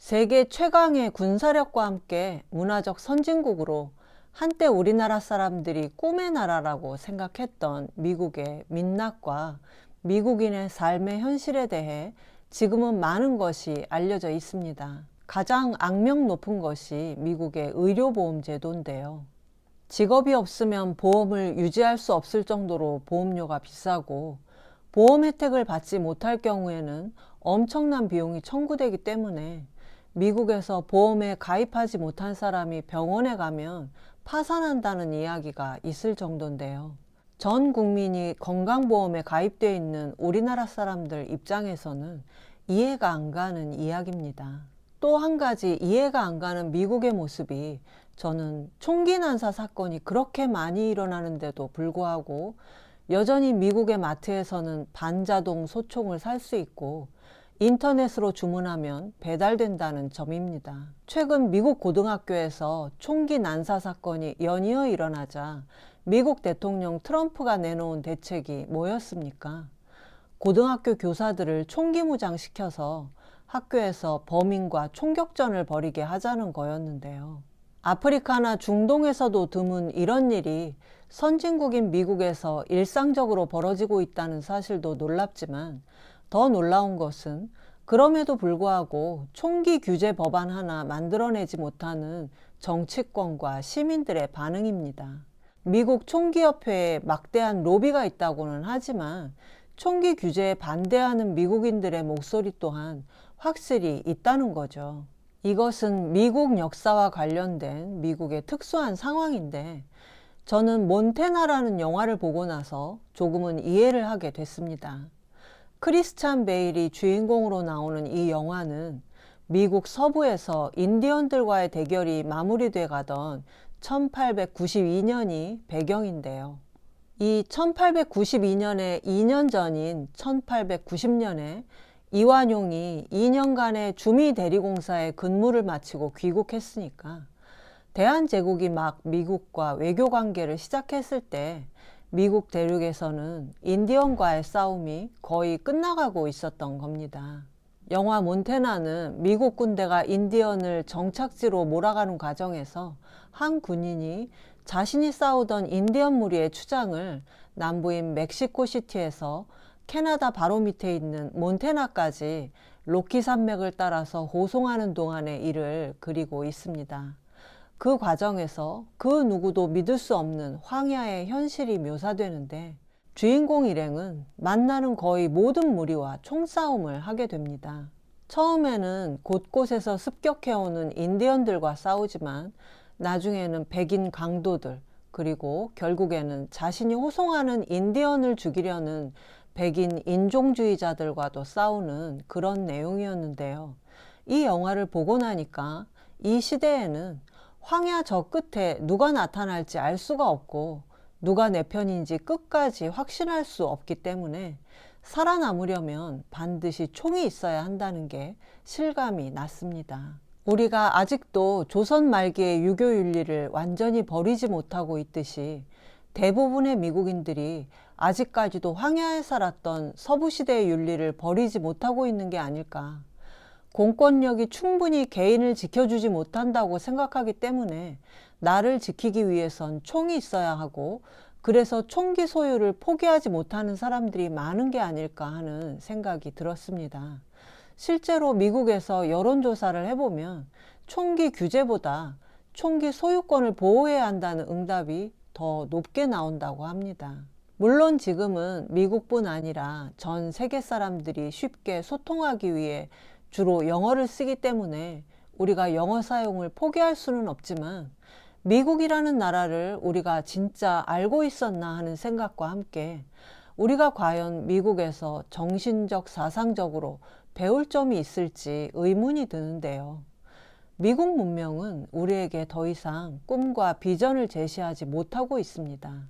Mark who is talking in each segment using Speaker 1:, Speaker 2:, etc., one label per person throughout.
Speaker 1: 세계 최강의 군사력과 함께 문화적 선진국으로 한때 우리나라 사람들이 꿈의 나라라고 생각했던 미국의 민낯과 미국인의 삶의 현실에 대해 지금은 많은 것이 알려져 있습니다. 가장 악명 높은 것이 미국의 의료보험 제도인데요. 직업이 없으면 보험을 유지할 수 없을 정도로 보험료가 비싸고 보험 혜택을 받지 못할 경우에는 엄청난 비용이 청구되기 때문에 미국에서 보험에 가입하지 못한 사람이 병원에 가면 파산한다는 이야기가 있을 정도인데요. 전 국민이 건강보험에 가입되어 있는 우리나라 사람들 입장에서는 이해가 안 가는 이야기입니다. 또 한 가지 이해가 안 가는 미국의 모습이 저는 총기 난사 사건이 그렇게 많이 일어나는데도 불구하고 여전히 미국의 마트에서는 반자동 소총을 살 수 있고 인터넷으로 주문하면 배달된다는 점입니다. 최근 미국 고등학교에서 총기 난사 사건이 연이어 일어나자 미국 대통령 트럼프가 내놓은 대책이 뭐였습니까? 고등학교 교사들을 총기 무장시켜서 학교에서 범인과 총격전을 벌이게 하자는 거였는데요. 아프리카나 중동에서도 드문 이런 일이 선진국인 미국에서 일상적으로 벌어지고 있다는 사실도 놀랍지만 더 놀라운 것은 그럼에도 불구하고 총기 규제 법안 하나 만들어내지 못하는 정치권과 시민들의 반응입니다. 미국 총기협회에 막대한 로비가 있다고는 하지만 총기 규제에 반대하는 미국인들의 목소리 또한 확실히 있다는 거죠. 이것은 미국 역사와 관련된 미국의 특수한 상황인데 저는 몬테나라는 영화를 보고 나서 조금은 이해를 하게 됐습니다. 크리스찬 베일이 주인공으로 나오는 이 영화는 미국 서부에서 인디언들과의 대결이 마무리돼 가던 1892년이 배경인데요. 이 1892년의 2년 전인 1890년에 이완용이 2년간의 주미 대리공사의 근무를 마치고 귀국했으니까 대한제국이 막 미국과 외교 관계를 시작했을 때 미국 대륙에서는 인디언과의 싸움이 거의 끝나가고 있었던 겁니다. 영화 몬테나는 미국 군대가 인디언을 정착지로 몰아가는 과정에서 한 군인이 자신이 싸우던 인디언 무리의 추장을 남부인 멕시코 시티에서 캐나다 바로 밑에 있는 몬테나까지 로키 산맥을 따라서 호송하는 동안의 일을 그리고 있습니다. 그 과정에서 그 누구도 믿을 수 없는 황야의 현실이 묘사되는데 주인공 일행은 만나는 거의 모든 무리와 총싸움을 하게 됩니다. 처음에는 곳곳에서 습격해오는 인디언들과 싸우지만 나중에는 백인 강도들 그리고 결국에는 자신이 호송하는 인디언을 죽이려는 백인 인종주의자들과도 싸우는 그런 내용이었는데요. 이 영화를 보고 나니까 이 시대에는 황야 저 끝에 누가 나타날지 알 수가 없고 누가 내 편인지 끝까지 확신할 수 없기 때문에 살아남으려면 반드시 총이 있어야 한다는 게 실감이 났습니다. 우리가 아직도 조선 말기의 유교 윤리를 완전히 버리지 못하고 있듯이 대부분의 미국인들이 아직까지도 황야에 살았던 서부시대의 윤리를 버리지 못하고 있는 게 아닐까. 공권력이 충분히 개인을 지켜주지 못한다고 생각하기 때문에 나를 지키기 위해선 총이 있어야 하고 그래서 총기 소유를 포기하지 못하는 사람들이 많은 게 아닐까 하는 생각이 들었습니다. 실제로 미국에서 여론조사를 해보면 총기 규제보다 총기 소유권을 보호해야 한다는 응답이 더 높게 나온다고 합니다. 물론 지금은 미국뿐 아니라 전 세계 사람들이 쉽게 소통하기 위해 주로 영어를 쓰기 때문에 우리가 영어 사용을 포기할 수는 없지만 미국이라는 나라를 우리가 진짜 알고 있었나 하는 생각과 함께 우리가 과연 미국에서 정신적, 사상적으로 배울 점이 있을지 의문이 드는데요. 미국 문명은 우리에게 더 이상 꿈과 비전을 제시하지 못하고 있습니다.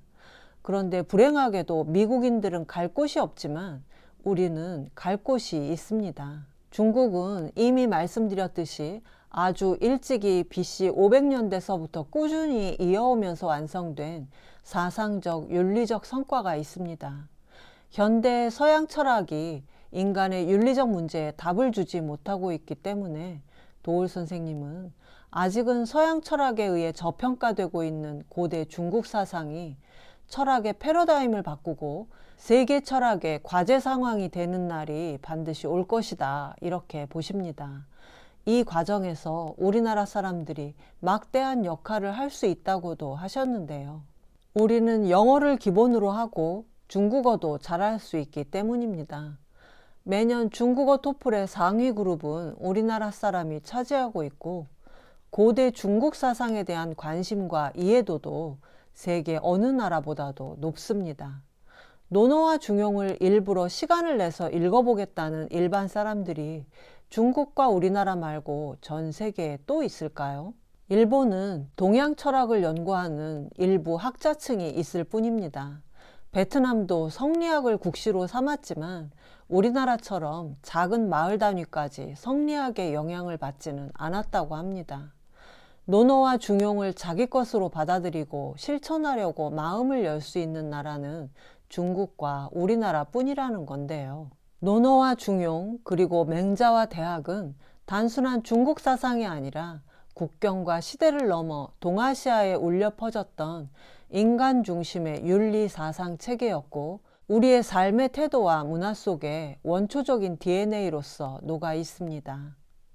Speaker 1: 그런데 불행하게도 미국인들은 갈 곳이 없지만 우리는 갈 곳이 있습니다. 중국은 이미 말씀드렸듯이 아주 일찍이 BC 500년대서부터 꾸준히 이어오면서 완성된 사상적, 윤리적 성과가 있습니다. 현대 서양 철학이 인간의 윤리적 문제에 답을 주지 못하고 있기 때문에 도울 선생님은 아직은 서양 철학에 의해 저평가되고 있는 고대 중국 사상이 철학의 패러다임을 바꾸고 세계 철학의 과제 상황이 되는 날이 반드시 올 것이다. 이렇게 보십니다. 이 과정에서 우리나라 사람들이 막대한 역할을 할 수 있다고도 하셨는데요. 우리는 영어를 기본으로 하고 중국어도 잘할 수 있기 때문입니다. 매년 중국어 토플의 상위 그룹은 우리나라 사람이 차지하고 있고 고대 중국 사상에 대한 관심과 이해도도 세계 어느 나라보다도 높습니다. 논어와 중용을 일부러 시간을 내서 읽어보겠다는 일반 사람들이 중국과 우리나라 말고 전 세계에 또 있을까요? 일본은 동양 철학을 연구하는 일부 학자층이 있을 뿐입니다. 베트남도 성리학을 국시로 삼았지만 우리나라처럼 작은 마을 단위까지 성리학의 영향을 받지는 않았다고 합니다. 논어와 중용을 자기 것으로 받아들이고 실천하려고 마음을 열 수 있는 나라는 중국과 우리나라 뿐이라는 건데요. 논어와 중용 그리고 맹자와 대학은 단순한 중국 사상이 아니라 국경과 시대를 넘어 동아시아에 울려 퍼졌던 인간 중심의 윤리 사상 체계였고 우리의 삶의 태도와 문화 속에 원초적인 DNA로서 녹아 있습니다.